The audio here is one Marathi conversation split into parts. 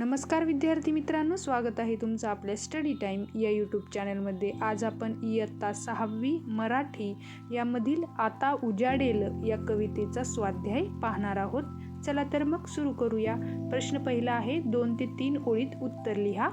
नमस्कार विद्यार्थी मित्रांनो स्वागत आहे तुमचं आपल्या स्टडी टाईम या यूट्यूब चॅनलमध्ये आज आपण इयत्ता सहावी मराठी यामधील आता उजाडेल या कवितेचा स्वाध्याय पाहणार आहोत. चला तर मग सुरू करूया. प्रश्न पहिला आहे दोन ते तीन ओळीत उत्तर लिहा.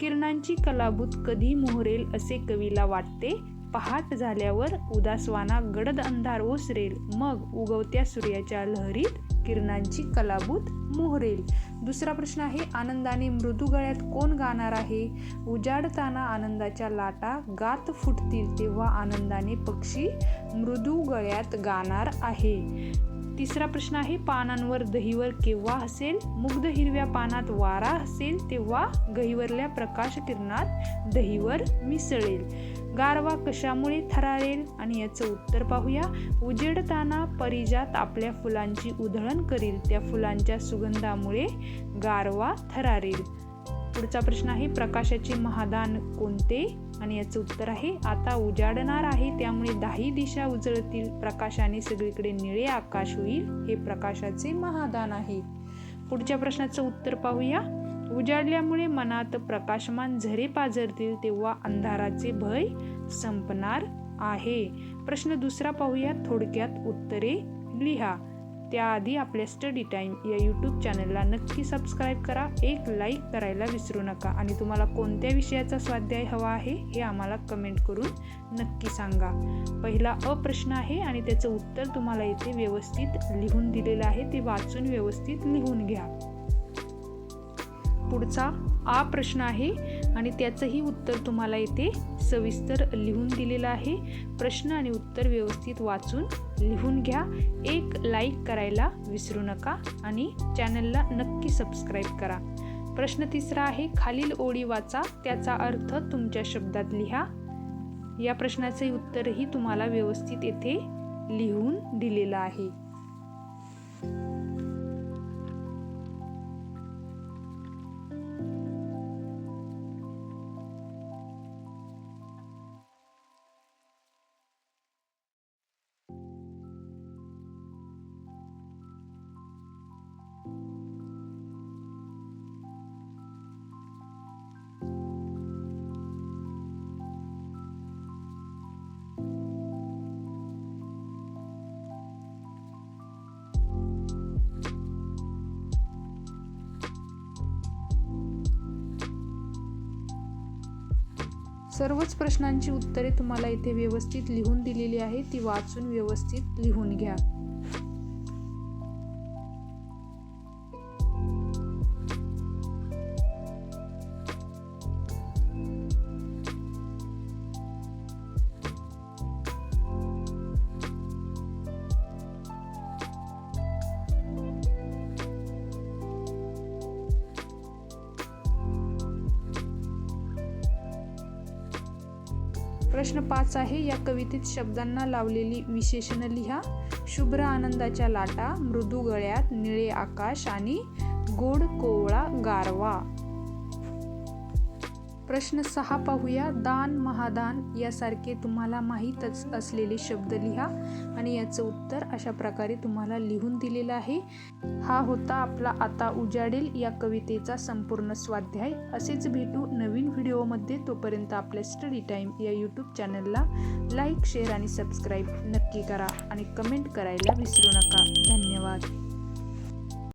किरणांची कलाबूत कधी मोहरेल असे कवीला वाटते? पहाट झाल्यावर उदासवाना गडद अंधार ओसरेल. मग उगवत्या सूर्याच्या लहरीत किरणांची कलाबूत मोहरेल. दुसरा प्रश्न आहे आनंदाने मृदू गळ्यात कोण गाणार आहे? उजाडताना आनंदाच्या लाटा गात फुटतील तेव्हा आनंदाने पक्षी मृदू गळ्यात गाणार आहे. तिसरा प्रश्न आहे पानांवर दहीवर केव्हा असेल मुग्ध हिरव्या पानात वारा असेल तेव्हा गहीवरल्या प्रकाश किरणात दहीवर मिसळेल. गारवा कशामुळे थरारेल? आणि याचं उत्तर पाहूया. उजेडताना परिजात आपल्या फुलांची उधळण करील. त्या फुलांच्या सुगंधामुळे गारवा थरारेल. पुढचा प्रश्न आहे प्रकाशाचे महादान कोणते? आणि याचं उत्तर आहे आता उजाडणार आहे त्यामुळे दाही दिशा उजळतील. प्रकाशाने सगळीकडे निळे आकाश होईल. हे प्रकाशाचे महादान आहे. पुढच्या प्रश्नाचं उत्तर पाहूया. उजाडल्यामुळे मनात प्रकाशमान झरे पाजरतील तेव्हा अंधाराचे भय संपणार आहे. प्रश्न दुसरा पाहूया थोडक्यात उत्तरे लिहा. त्याआधी आपल्या स्टडी टाईम या यूट्यूब चॅनलला नक्की सबस्क्राईब करा. एक लाईक करायला विसरू नका. आणि तुम्हाला कोणत्या विषयाचा स्वाध्याय हवा आहे हे आम्हाला कमेंट करून नक्की सांगा. पहिला अ प्रश्न आहे आणि त्याचं उत्तर तुम्हाला इथे व्यवस्थित लिहून दिलेलं आहे. ते वाचून व्यवस्थित लिहून घ्या. पुढचा आ प्रश्न आहे आणि त्याचंही उत्तर तुम्हाला येथे सविस्तर लिहून दिलेलं आहे. प्रश्न आणि उत्तर व्यवस्थित वाचून लिहून घ्या. एक लाईक करायला विसरू नका आणि चॅनलला नक्की सबस्क्राईब करा. प्रश्न तिसरा आहे खालील ओळी वाचा त्याचा अर्थ तुमच्या शब्दात लिहा. या प्रश्नाचे उत्तरही तुम्हाला व्यवस्थित येथे लिहून दिलेलं आहे. सर्वच प्रश्नांची उत्तरे तुम्हाला इथे व्यवस्थित लिहून दिलेली आहे ती वाचून व्यवस्थित लिहून घ्या. प्रश्न पाच आहे. या कवितेत शब्दांना लावलेली विशेषण लिहा. शुभ्र आनंदाच्या लाटा मृदू गळ्यात निळे आकाश आणि गोड कोवळा गारवा. प्रश्न सहा पाहूया. दान महादान यासारखे तुम्हाला माहीतच असलेले शब्द लिहा आणि याचं उत्तर अशा प्रकारे तुम्हाला लिहून दिलेलं आहे. हा होता आपला आता उजाडेल या कवितेचा संपूर्ण स्वाध्याय. असेच भेटू नवीन व्हिडिओमध्ये. तोपर्यंत आपल्या स्टडी टाईम या यूट्यूब चॅनलला लाईक शेअर आणि सबस्क्राईब नक्की करा आणि कमेंट करायला विसरू नका. धन्यवाद.